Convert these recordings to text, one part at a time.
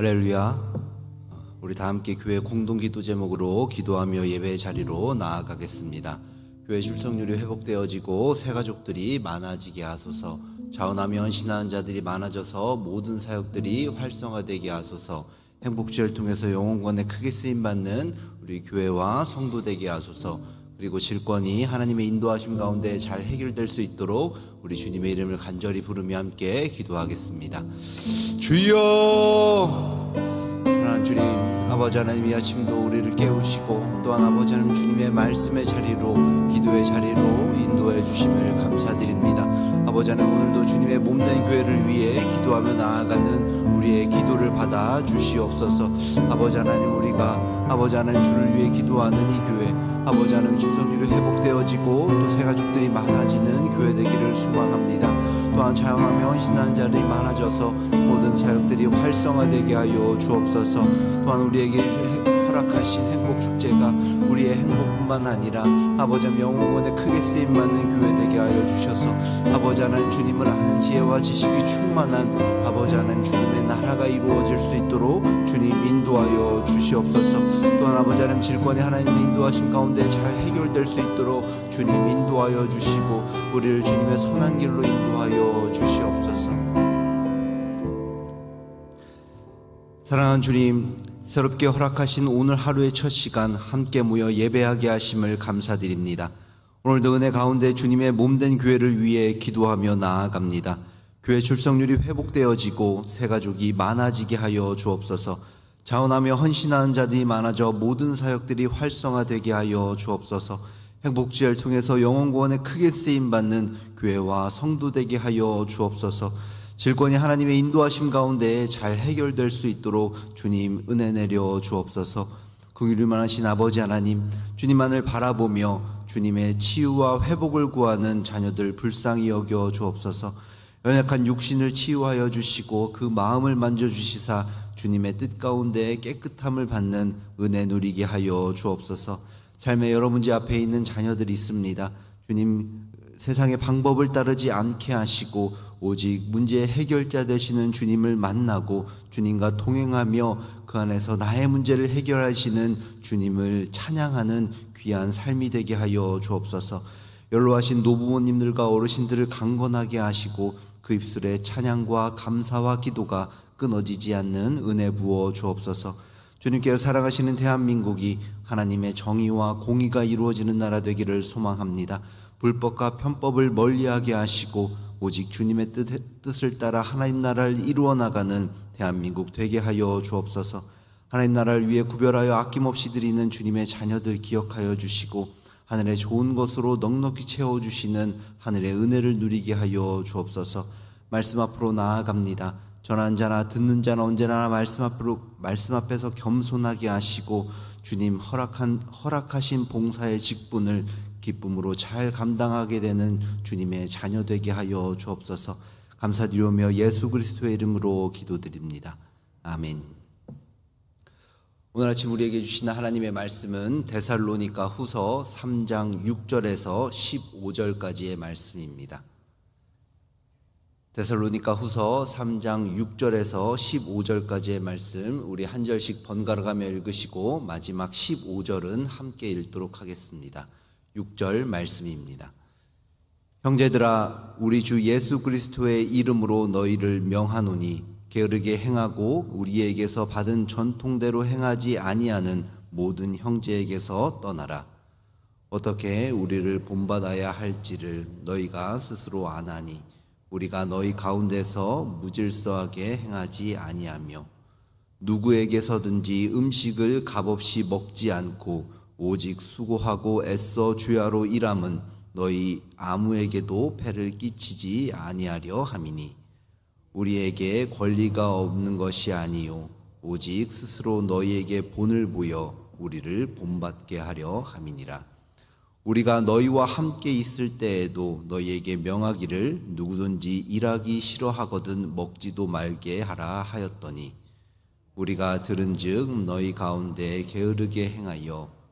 할렐루야. 우리 다 함께 교회 공동 기도 제목으로 기도하며 예배 자리로 나아가겠습니다. 교회 출석률이 회복되어지고 새 가족들이 많아지게 하소서. 자원하며 헌신하는 자들이 많아져서 모든 사역들이 활성화되게 하소서. 행복지를 통해서 영혼권에 크게 쓰임 받는 우리 교회와 성도 되게 하소서. 그리고 질권이 하나님의 인도하심 가운데 잘 해결될 수 있도록 우리 주님의 이름을 간절히 부르며 함께 기도하겠습니다. 주여 사랑하는 주님 아버지 하나님 이 아침도 우리를 깨우시고 또한 아버지 하나님 주님의 말씀의 자리로 기도의 자리로 인도해 주심을 감사드립니다 아버지 하나님 오늘도 주님의 몸된 교회를 위해 기도하며 나아가는 우리의 기도를 받아 주시옵소서 아버지 하나님 우리가 아버지 하나님 주를 위해 기도하는 이 교회 아버지 하나님 주성률이 회복되어지고 또 새 가족들이 많아지는 교회 되기를 소망합니다. 또한 자영하며 헌신하는 자들이 많아져서 모든 사역들이 활성화되게 하여 주옵소서. 또한 우리에게 허락하신 행복 축 제가 우리의 행복뿐만 아니라 아버지 영혼권에 크게 쓰임 받는 교회 되게 하여 주셔서 아버지 하나님 주님을 아는 지혜와 지식이 충만한 아버지 하나님 주님의 나라가 이루어질 수 있도록 주님 인도하여 주시옵소서. 또한 아버지 하나님 질권이 하나님의 인도하심 가운데 잘 해결될 수 있도록 주님 인도하여 주시고 우리를 주님의 선한 길로 인도하여 주시옵소서. 사랑하는 주님 새롭게 허락하신 오늘 하루의 첫 시간 함께 모여 예배하게 하심을 감사드립니다. 오늘도 은혜 가운데 주님의 몸된 교회를 위해 기도하며 나아갑니다. 교회 출석률이 회복되어지고 새 가족이 많아지게 하여 주옵소서. 자원하며 헌신하는 자들이 많아져 모든 사역들이 활성화되게 하여 주옵소서. 행복지를 통해서 영혼 구원에 크게 쓰임 받는 교회와 성도 되게 하여 주옵소서. 질권이 하나님의 인도하심 가운데 잘 해결될 수 있도록 주님 은혜 내려 주옵소서. 긍휼을 하신 아버지 하나님, 주님만을 바라보며 주님의 치유와 회복을 구하는 자녀들 불쌍히 여겨 주옵소서. 연약한 육신을 치유하여 주시고 그 마음을 만져 주시사 주님의 뜻 가운데 깨끗함을 받는 은혜 누리게 하여 주옵소서. 삶의 여러 문제 앞에 있는 자녀들이 있습니다. 주님 세상의 방법을 따르지 않게 하시고 오직 문제의 해결자 되시는 주님을 만나고 주님과 동행하며 그 안에서 나의 문제를 해결하시는 주님을 찬양하는 귀한 삶이 되게 하여 주옵소서. 연로하신 노부모님들과 어르신들을 강건하게 하시고 그 입술에 찬양과 감사와 기도가 끊어지지 않는 은혜 부어 주옵소서. 주님께서 사랑하시는 대한민국이 하나님의 정의와 공의가 이루어지는 나라 되기를 소망합니다. 불법과 편법을 멀리하게 하시고 오직 주님의 뜻, 뜻을 따라 하나님 나라를 이루어 나가는 대한민국 되게 하여 주옵소서. 하나님 나라를 위해 구별하여 아낌없이 드리는 주님의 자녀들 기억하여 주시고 하늘의 좋은 것으로 넉넉히 채워 주시는 하늘의 은혜를 누리게 하여 주옵소서. 말씀 앞으로 나아갑니다. 전한 자나 듣는 자나 언제나 말씀 앞으로 말씀 앞에서 겸손하게 하시고 주님 허락한 허락하신 봉사의 직분을 기쁨으로 잘 감당하게 되는 주님의 자녀 되게 하여 주옵소서. 감사드리오며 예수 그리스도의 이름으로 기도드립니다. 아멘. 오늘 아침 우리에게 주신 하나님의 말씀은 데살로니가 후서 3장 6절에서 15절까지의 말씀입니다. 데살로니가 후서 3장 6절에서 15절까지의 말씀 우리 한 절씩 번갈아 가며 읽으시고 마지막 15절은 함께 읽도록 하겠습니다. 6절 말씀입니다. 형제들아 우리 주 예수 그리스도의 이름으로 너희를 명하노니 게으르게 행하고 우리에게서 받은 전통대로 행하지 아니하는 모든 형제에게서 떠나라. 어떻게 우리를 본받아야 할지를 너희가 스스로 아나니 우리가 너희 가운데서 무질서하게 행하지 아니하며 누구에게서든지 음식을 값없이 먹지 않고 오직 수고하고 애써 주야로 일함은 너희 아무에게도 패를 끼치지 아니하려 함이니 우리에게 권리가 없는 것이 아니요 오직 스스로 너희에게 본을 보여 우리를 본받게 하려 함이니라. 우리가 너희와 함께 있을 때에도 너희에게 명하기를 누구든지 일하기 싫어하거든 먹지도 말게 하라 하였더니 우리가 들은즉 너희 가운데 게으르게 행하여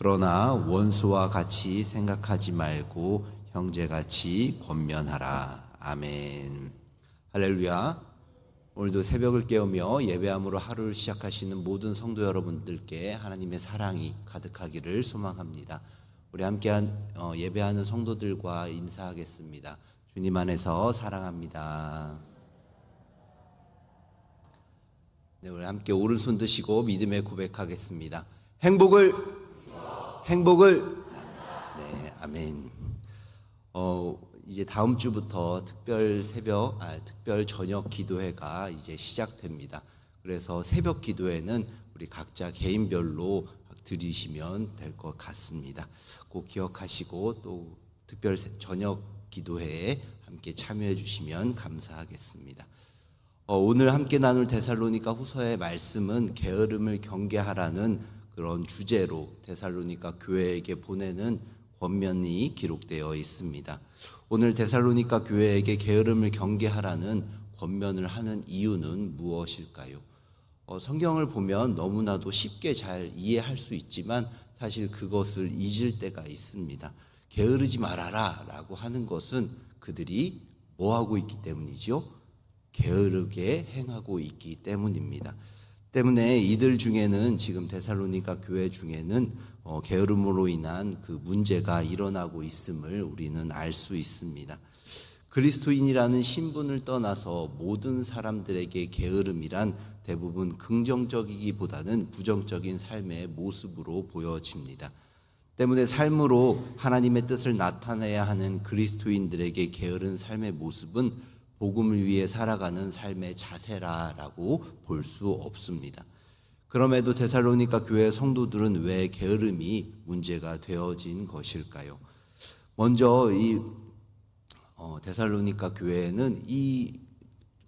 그러나 원수와 같이 생각하지 말고 형제같이 권면하라 아멘 할렐루야 오늘도 새벽을 깨우며 예배함으로 하루를 시작하시는 모든 성도 여러분들께 하나님의 사랑이 가득하기를 소망합니다. 우리 함께한 어, 예배하는 성도들과 인사하겠습니다. 주님 안에서 사랑합니다. 네, 우리 함께 오른손 드시고 믿음의 고백하겠습니다. 행복을 행복을 네, 아멘. 어, 이제 다음 주부터 특별 새벽, 아, 특별 저녁 기도회가 이제 시작됩니다. 그래서 새벽 기도회는 우리 각자 개인별로 드리시면 될 것 같습니다. 꼭 기억하시고 또 특별 저녁 기도회에 함께 참여해 주시면 감사하겠습니다. 어, 오늘 함께 나눌 데살로니가 후서의 말씀은 게으름을 경계하라는 그런 주제로 데살로니가 교회에게 보내는 권면이 기록되어 있습니다. 오늘 데살로니가 교회에게 게으름을 경계하라는 권면을 하는 이유는 무엇일까요? 어, 성경을 보면 너무나도 쉽게 잘 이해할 수 있지만 사실 그것을 잊을 때가 있습니다. 게으르지 말아라 라고 하는 것은 그들이 뭐 하고 있기 때문이죠? 게으르게 행하고 있기 때문입니다. 때문에 이들 중에는 지금 데살로니가 교회 중에는 어, 게으름으로 인한 그 문제가 일어나고 있음을 우리는 알 수 있습니다. 그리스도인이라는 신분을 떠나서 모든 사람들에게 게으름이란 대부분 긍정적이기보다는 부정적인 삶의 모습으로 보여집니다. 때문에 삶으로 하나님의 뜻을 나타내야 하는 그리스도인들에게 게으른 삶의 모습은 복음을 위해 살아가는 삶의 자세라라고 볼 수 없습니다. 그럼에도 데살로니가 교회 성도들은 왜 게으름이 문제가 되어진 것일까요? 먼저 이 어, 데살로니가 교회는 이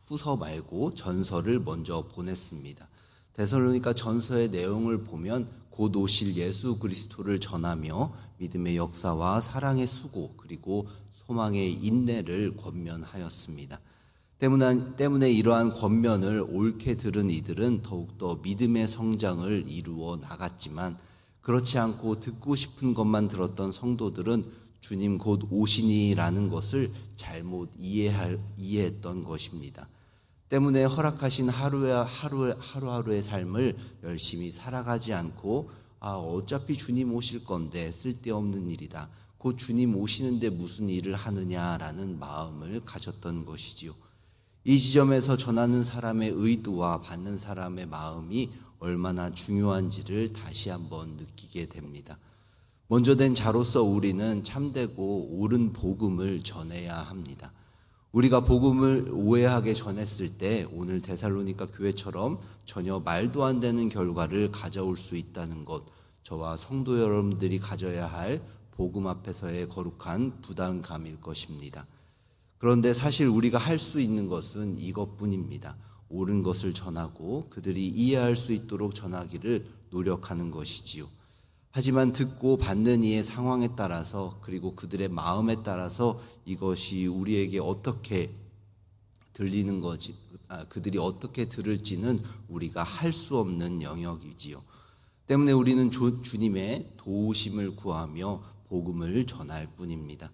후서 말고 전서를 먼저 보냈습니다. 데살로니가 전서의 내용을 보면 곧 오실 예수 그리스도를 전하며 믿음의 역사와 사랑의 수고 그리고 소망의 인내를 권면하였습니다. 때문에, 이러한 권면을 옳게 들은 이들은 더욱더 믿음의 성장을 이루어 나갔지만 그렇지 않고 듣고 싶은 것만 들었던 성도들은 주님 곧 오시니라는 것을 잘못 이해할, 이해했던 것입니다. 때문에 허락하신 하루에 하루 하루하루의 삶을 열심히 살아가지 않고 아 어차피 주님 오실 건데 쓸데없는 일이다. 곧 주님 오시는데 무슨 일을 하느냐라는 마음을 가졌던 것이지요. 이 지점에서 전하는 사람의 의도와 받는 사람의 마음이 얼마나 중요한지를 다시 한번 느끼게 됩니다. 먼저 된 자로서 우리는 참되고 옳은 복음을 전해야 합니다. 우리가 복음을 오해하게 전했을 때 오늘 데살로니가 교회처럼 전혀 말도 안 되는 결과를 가져올 수 있다는 것, 저와 성도 여러분들이 가져야 할 복음 앞에서의 거룩한 부담감일 것입니다. 그런데 사실 우리가 할 수 있는 것은 이것뿐입니다. 옳은 것을 전하고 그들이 이해할 수 있도록 전하기를 노력하는 것이지요. 하지만 듣고 받는 이의 상황에 따라서 그리고 그들의 마음에 따라서 이것이 우리에게 어떻게 들리는 거지, 아, 그들이 어떻게 들을지는 우리가 할 수 없는 영역이지요. 때문에 우리는 주, 주님의 도우심을 구하며 복음을 전할 뿐입니다.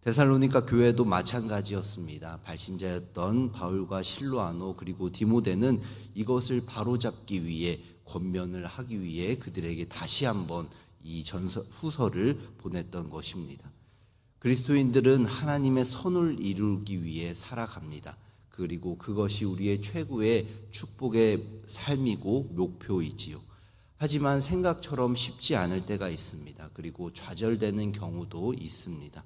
데살로니가 교회도 마찬가지였습니다. 발신자였던 바울과 실로아노 그리고 디모데는 이것을 바로잡기 위해 권면을 하기 위해 그들에게 다시 한번 이 전서 후서를 보냈던 것입니다. 그리스도인들은 하나님의 선을 이루기 위해 살아갑니다. 그리고 그것이 우리의 최고의 축복의 삶이고 목표이지요. 하지만 생각처럼 쉽지 않을 때가 있습니다. 그리고 좌절되는 경우도 있습니다.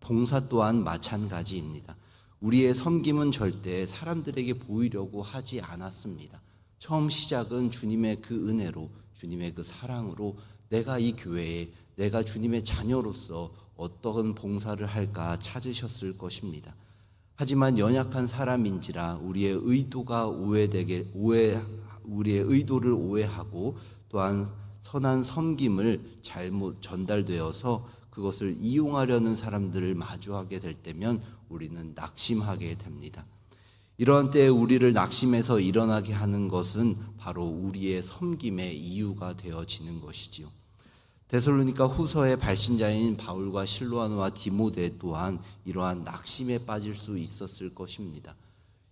봉사 또한 마찬가지입니다. 우리의 섬김은 절대 사람들에게 보이려고 하지 않았습니다. 처음 시작은 주님의 그 은혜로, 주님의 그 사랑으로 내가 이 교회에 내가 주님의 자녀로서 어떤 봉사를 할까 찾으셨을 것입니다. 하지만 연약한 사람인지라 우리의 의도가 오해되게 오해 우리의 의도를 오해하고 또한 선한 섬김을 잘못 전달되어서 그것을 이용하려는 사람들을 마주하게 될 때면 우리는 낙심하게 됩니다. 이러한 때에 우리를 낙심해서 일어나게 하는 것은 바로 우리의 섬김의 이유가 되어지는 것이지요. 데살로니가 후서의 발신자인 바울과 실로아노와 디모데 또한 이러한 낙심에 빠질 수 있었을 것입니다.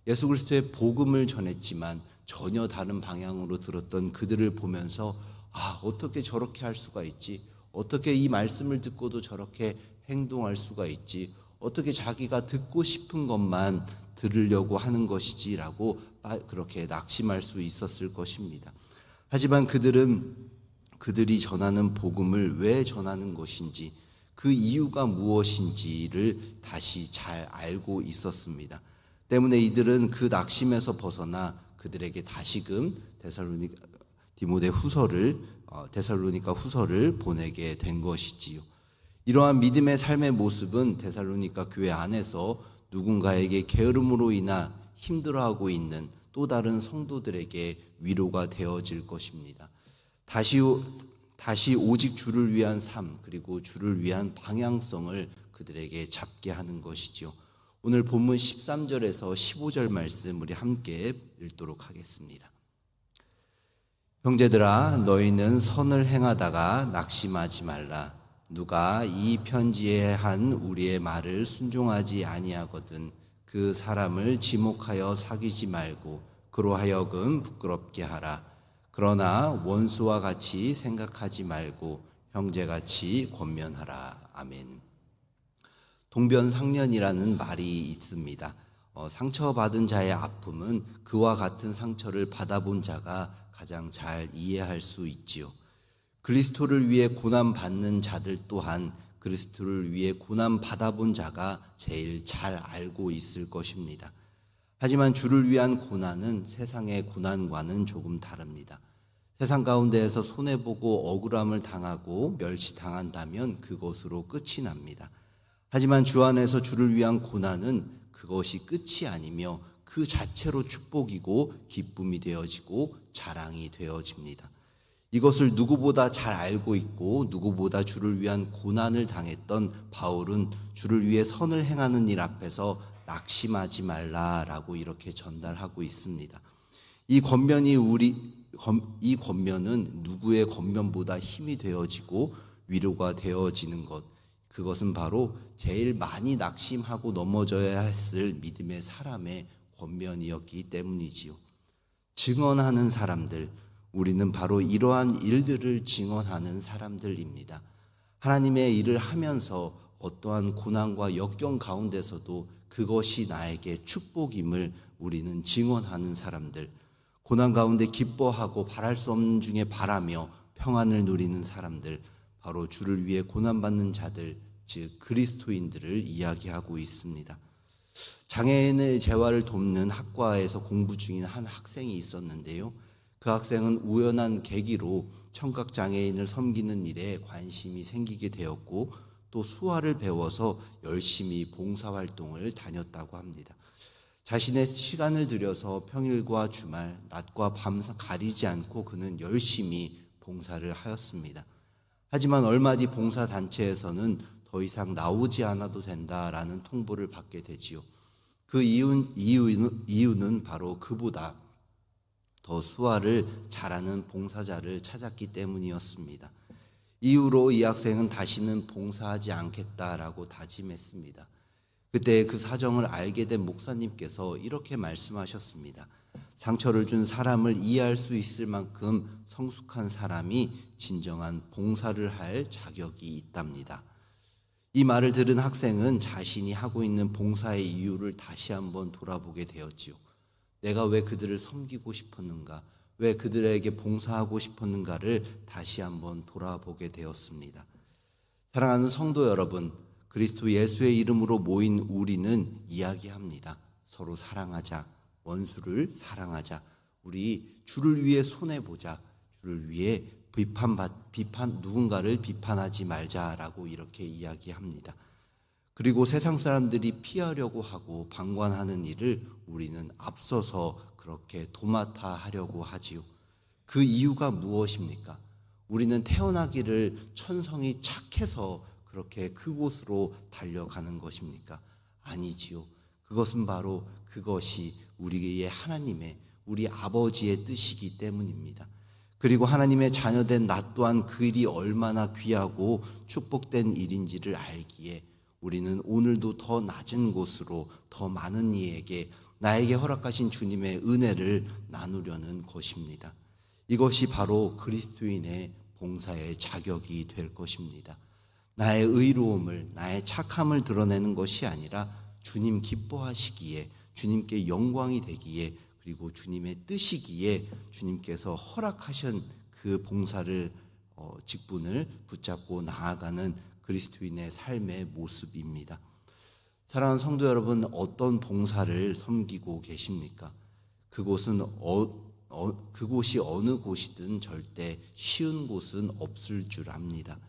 예수 그리스도의 복음을 전했지만 전혀 다른 방향으로 들었던 그들을 보면서 아, 어떻게 저렇게 할 수가 있지? 어떻게 이 말씀을 듣고도 저렇게 행동할 수가 있지? 어떻게 자기가 듣고 싶은 것만 들으려고 하는 것이지라고 그렇게 낙심할 수 있었을 것입니다. 하지만 그들은 그들이 전하는 복음을 왜 전하는 것인지 그 이유가 무엇인지를 다시 잘 알고 있었습니다. 때문에 이들은 그 낙심에서 벗어나 그들에게 다시금 데살로니 디모데 후서를 어, 데살로니가 후서를 보내게 된 것이지요. 이러한 믿음의 삶의 모습은 데살로니가 교회 안에서 누군가에게 게으름으로 인하 힘들어하고 있는 또 다른 성도들에게 위로가 되어질 것입니다. 다시 다시 오직 주를 위한 삶 그리고 주를 위한 방향성을 그들에게 잡게 하는 것이지요. 오늘 본문 13절에서 15절 말씀 우리 함께 읽도록 하겠습니다. 형제들아 너희는 선을 행하다가 낙심하지 말라. 누가 이 편지에 한 우리의 말을 순종하지 아니하거든 그 사람을 지목하여 사귀지 말고 그로 하여금 부끄럽게 하라. 그러나 원수와 같이 생각하지 말고 형제같이 권면하라. 아멘 동변상련이라는 말이 있습니다 어, 상처받은 자의 아픔은 그와 같은 상처를 받아본 자가 가장 잘 이해할 수 있지요. 그리스도를 위해 고난 받는 자들 또한 그리스도를 위해 고난 받아본 자가 제일 잘 알고 있을 것입니다. 하지만 주를 위한 고난은 세상의 고난과는 조금 다릅니다. 세상 가운데에서 손해보고 억울함을 당하고 멸시당한다면 그것으로 끝이 납니다. 하지만 주 안에서 주를 위한 고난은 그것이 끝이 아니며 그 자체로 축복이고 기쁨이 되어지고 자랑이 되어집니다. 이것을 누구보다 잘 알고 있고 누구보다 주를 위한 고난을 당했던 바울은 주를 위해 선을 행하는 일 앞에서 낙심하지 말라라고 이렇게 전달하고 있습니다. 이 권면이 우리 이 권면은 누구의 권면보다 힘이 되어지고 위로가 되어지는 것 그것은 바로 제일 많이 낙심하고 넘어져야 했을 믿음의 사람의 권면이었기 때문이지요. 증언하는 사람들, 우리는 바로 이러한 일들을 증언하는 사람들입니다. 하나님의 일을 하면서 어떠한 고난과 역경 가운데서도 그것이 나에게 축복임을 우리는 증언하는 사람들, 고난 가운데 기뻐하고 바랄 수 없는 중에 바라며 평안을 누리는 사람들, 바로 주를 위해 고난받는 자들, 즉 그리스도인들을 이야기하고 있습니다. 장애인의 재활을 돕는 학과에서 공부 중인 한 학생이 있었는데요. 그 학생은 우연한 계기로 청각 장애인을 섬기는 일에 관심이 생기게 되었고 또 수화를 배워서 열심히 봉사 활동을 다녔다고 합니다. 자신의 시간을 들여서 평일과 주말, 낮과 밤 가리지 않고 그는 열심히 봉사를 하였습니다. 하지만 얼마 뒤 봉사 단체에서는 더 이상 나오지 않아도 된다라는 통보를 받게 되지요. 그 이유, 이유는, 이유는 바로 그보다 더 수화를 잘하는 봉사자를 찾았기 때문이었습니다. 이후로 이 학생은 다시는 봉사하지 않겠다라고 다짐했습니다. 그때 그 사정을 알게 된 목사님께서 이렇게 말씀하셨습니다. 상처를 준 사람을 이해할 수 있을 만큼 성숙한 사람이 진정한 봉사를 할 자격이 있답니다. 이 말을 들은 학생은 자신이 하고 있는 봉사의 이유를 다시 한번 돌아보게 되었지요. 내가 왜 그들을 섬기고 싶었는가, 왜 그들에게 봉사하고 싶었는가를 다시 한번 돌아보게 되었습니다. 사랑하는 성도 여러분, 그리스도 예수의 이름으로 모인 우리는 이야기합니다. 서로 사랑하자, 원수를 사랑하자, 우리 주를 위해 손해 보자, 주를 위해 비판 비판 누군가를 비판하지 말자라고 이렇게 이야기합니다. 그리고 세상 사람들이 피하려고 하고 방관하는 일을 우리는 앞서서 그렇게 도맡아 하려고 하지요. 그 이유가 무엇입니까? 우리는 태어나기를 천성이 착해서 그렇게 그곳으로 달려가는 것입니까? 아니지요. 그것은 바로 그것이 우리의 하나님의 우리 아버지의 뜻이기 때문입니다. 그리고 하나님의 자녀된 나 또한 그 일이 얼마나 귀하고 축복된 일인지를 알기에 우리는 오늘도 더 낮은 곳으로 더 많은 이에게 나에게 허락하신 주님의 은혜를 나누려는 것입니다. 이것이 바로 그리스도인의 봉사의 자격이 될 것입니다. 나의 의로움을, 나의 착함을 드러내는 것이 아니라 주님 기뻐하시기에, 주님께 영광이 되기에 그리고 주님의 뜻이기에 주님께서 허락하신 그 봉사를 어, 직분을 붙잡고 나아가는 그리스도인의 삶의 모습입니다. 사랑하는 성도 여러분, 어떤 봉사를 섬기고 계십니까? 그곳은 어, 어, 그곳이 어느 곳이든 절대 쉬운 곳은 없을 줄 압니다.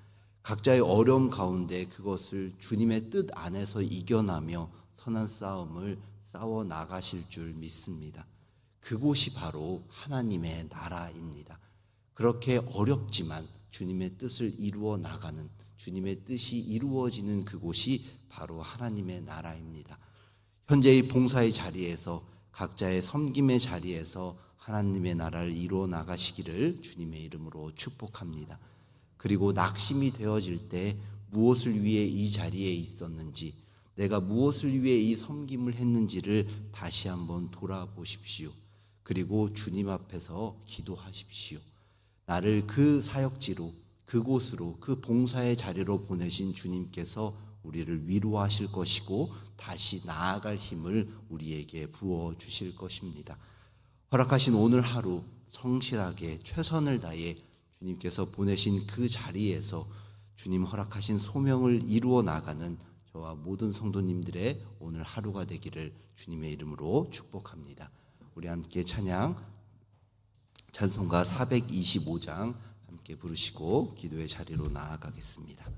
각자의 어려움 가운데 그것을 주님의 뜻 안에서 이겨나며 선한 싸움을 싸워 나가실 줄 믿습니다. 그곳이 바로 하나님의 나라입니다. 그렇게 어렵지만 주님의 뜻을 이루어 나가는 주님의 뜻이 이루어지는 그곳이 바로 하나님의 나라입니다. 현재의 봉사의 자리에서 각자의 섬김의 자리에서 하나님의 나라를 이루어 나가시기를 주님의 이름으로 축복합니다. 그리고 낙심이 되어질 때 무엇을 위해 이 자리에 있었는지, 내가 무엇을 위해 이 섬김을 했는지를 다시 한번 돌아보십시오. 그리고 주님 앞에서 기도하십시오. 나를 그 사역지로, 그곳으로, 그 봉사의 자리로 보내신 주님께서 우리를 위로하실 것이고 다시 나아갈 힘을 우리에게 부어 주실 것입니다. 허락하신 오늘 하루 성실하게 최선을 다해 주님께서 보내신 그 자리에서 주님 허락하신 소명을 이루어 나가는 저와 모든 성도님들의 오늘 하루가 되기를 주님의 이름으로 축복합니다. 우리 함께 찬양 찬송가 425장 함께 부르시고 기도의 자리로 나아가겠습니다.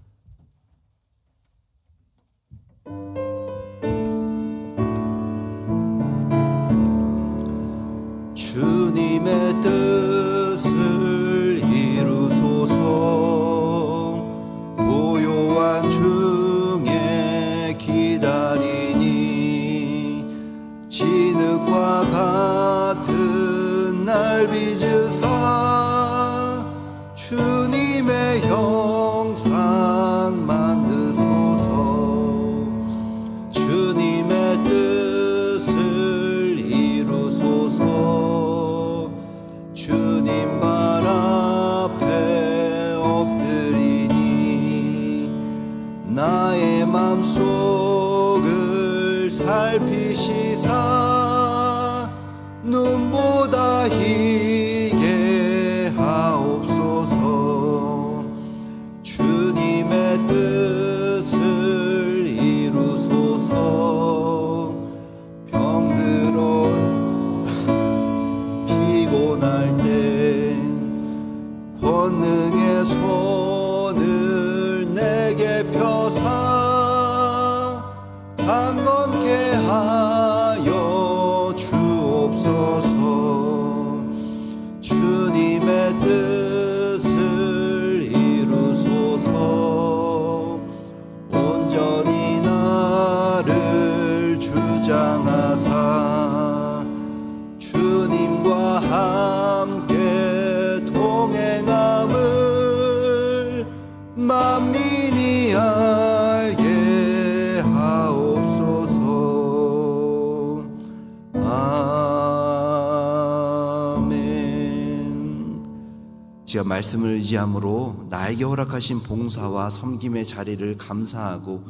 만민이 알게 하옵소서. 아멘. 제가 말씀을 의지함으로 나에게 허락하신 봉사와 섬김의 자리를 감사하고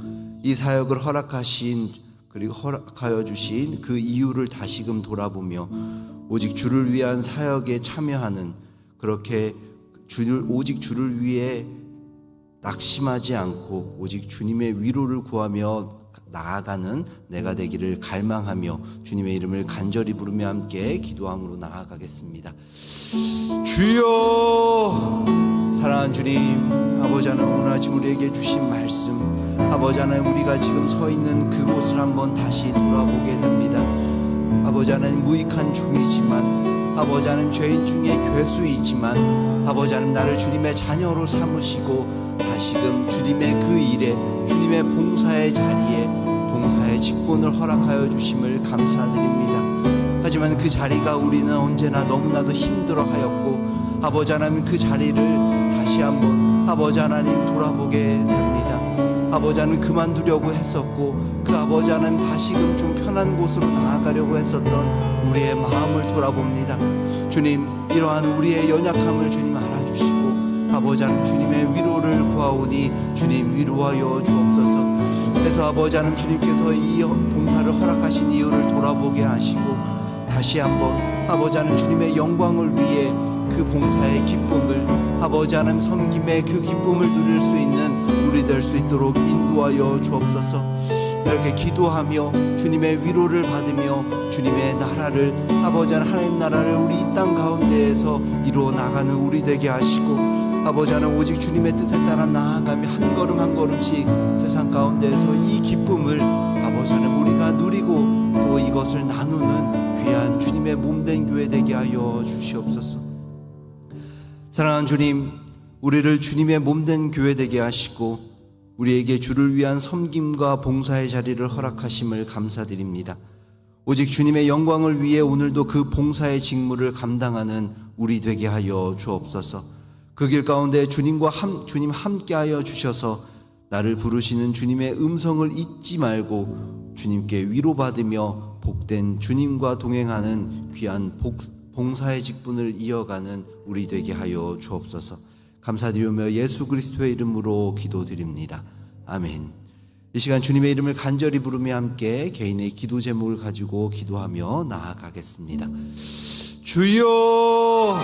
이 사역을 허락하신 그리고 허락하여 주신 그 이유를 다시금 돌아보며 오직 주를 위한 사역에 참여하는 그렇게 주를 오직 주를 위해 낙심하지 않고 오직 주님의 위로를 구하며 나아가는 내가 되기를 갈망하며 주님의 이름을 간절히 부르며 함께 기도함으로 나아가겠습니다. 주여 사랑하는 주님 아버지 하나님 오늘 아침 우리에게 주신 말씀 아버지 하나님 우리가 지금 서 있는 그곳을 한번 다시 돌아보게 됩니다 아버지 하나님 무익한 종이지만 아버지 하나님 죄인 중에 괴수이지만 아버지 하나님 나를 주님의 자녀로 삼으시고 다시금 주님의 그 일에 주님의 봉사의 자리에 봉사의 직분을 허락하여 주심을 감사드립니다 하지만 그 자리가 우리는 언제나 너무나도 힘들어하였고 아버지 하나님 그 자리를 다시 한번 아버지 하나님 돌아보게 됩니다. 아버지 하나님 그만두려고 했었고 그 아버지 하나님 다시금 좀 편한 곳으로 나아가려고 했었던 우리의 마음을 돌아봅니다. 주님 이러한 우리의 연약함을 주님 알아주시고 아버지 하나님 주님의 위로를 구하오니 주님 위로하여 주옵소서. 그래서 아버지 하나님 주님께서 이 봉사를 허락하신 이유를 돌아보게 하시고 다시 한번 아버지 하나님 주님의 영광을 위해 그 봉사의 기쁨을 아버지 하나님 섬김의 그 기쁨을 누릴 수 있는 우리 될 수 있도록 인도하여 주옵소서 이렇게 기도하며 주님의 위로를 받으며 주님의 나라를 아버지 하나님 나라를 우리 이 땅 가운데에서 이루어 나가는 우리 되게 하시고 아버지 하나님 오직 주님의 뜻에 따라 나아가며 한 걸음 한 걸음씩 세상 가운데에서 이 기쁨을 아버지 하나님 우리가 누리고 또 이것을 나누는 귀한 주님의 몸된 교회 되게 하여 주시옵소서. 사랑하는 주님, 우리를 주님의 몸된 교회 되게 하시고 우리에게 주를 위한 섬김과 봉사의 자리를 허락하심을 감사드립니다. 오직 주님의 영광을 위해 오늘도 그 봉사의 직무를 감당하는 우리 되게 하여 주옵소서. 그 길 가운데 주님과 함, 주님 함께하여 주셔서 나를 부르시는 주님의 음성을 잊지 말고 주님께 위로받으며 복된 주님과 동행하는 귀한 복, 봉사의 직분을 이어가는 우리 되게 하여 주옵소서. 감사드리며 예수 그리스도의 이름으로 기도드립니다. 아멘. 이 시간 주님의 이름을 간절히 부르며 함께 개인의 기도 제목을 가지고 기도하며 나아가겠습니다. 주여